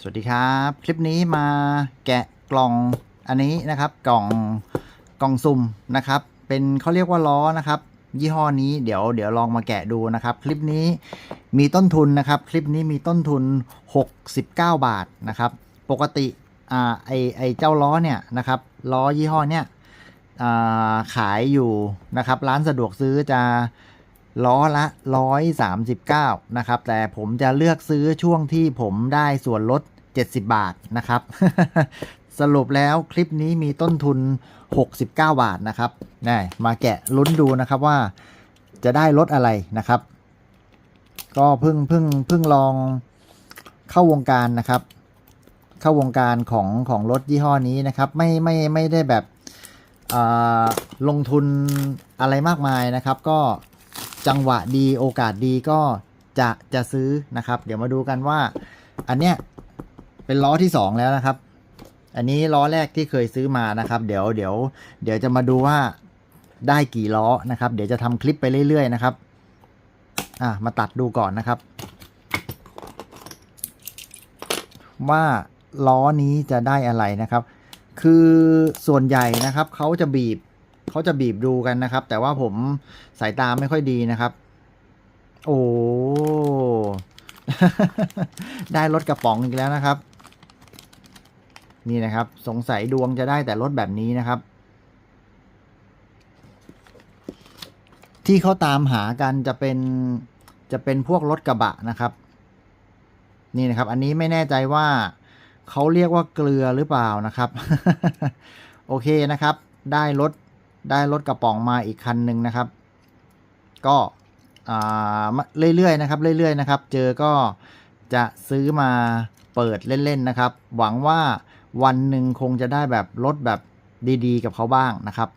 สวัสดีครับ คลิปนี้มาแกะกล่องอันนี้นะครับ กล่องกล่องซุ่มนะครับ เป็นเขาเรียกว่าล้อนะครับ ยี่ห้อนี้เดี๋ยวเดี๋ยวลองมาแกะดูนะครับ คลิปนี้มีต้นทุนนะครับ คลิปนี้มีต้นทุน 69 บาทนะครับ ปกติอ่าไอไอเจ้าล้อเนี่ยนะครับล้อยี่ห้อเนี่ยขายอยู่นะครับ ร้านสะดวกซื้อจะ ล้อละ 139 นะครับ แต่ผมจะเลือกซื้อช่วงที่ผมได้ส่วนลด 70 บาทนะครับ สรุปแล้วคลิปนี้มีต้นทุน 69 บาทนะครับนี่มาแกะลุ้นดูนะครับว่าจะได้ลดอะไรนะครับ ก็เพิ่งเพิ่งเพิ่งลองเข้าวงการนะครับ เข้าวงการของของรถยี่ห้อนี้นะครับ ไม่ไม่ไม่ได้แบบลงทุนอะไรมากมายนะครับ ก็ จังหวะดีโอกาสดีก็จะจะซื้อนะครับ เดี๋ยวมาดูกันว่า อันเนี้ยเป็นล้อที่สองแล้วนะครับ อันนี้ล้อแรกที่เคยซื้อมานะครับ เดี๋ยวเดี๋ยวเดี๋ยวจะมาดูว่าได้กี่ล้อนะครับ เดี๋ยวจะทำคลิปไปเรื่อยๆนะครับ อะมาตัดดูก่อนนะครับ ว่าล้อนี้จะได้อะไรนะครับ คือส่วนใหญ่นะครับเขาจะบีบ เขาจะบีบดูกันนะครับ แต่ว่าผมสายตาไม่ค่อยดีนะครับ โอ้ได้รถกระป๋องอีกแล้วนะครับ นี่นะครับ สงสัยดวงจะได้แต่รถแบบนี้นะครับ ที่เขาตามหากันจะเป็นจะเป็นพวกรถกระบะนะครับ นี่นะครับ อันนี้ไม่แน่ใจว่าเขาเรียกว่าเกลือหรือเปล่านะครับ โอเคนะครับ ได้รถ ได้รถกระป๋องมาอีกคันหนึ่งนะครับ ก็เรื่อยๆนะครับเรื่อยๆนะครับ เจอก็จะซื้อมาเปิดเล่นๆนะครับ หวังว่าวันหนึ่งคงจะได้แบบรถแบบดีๆ กับเขาบ้างนะครับ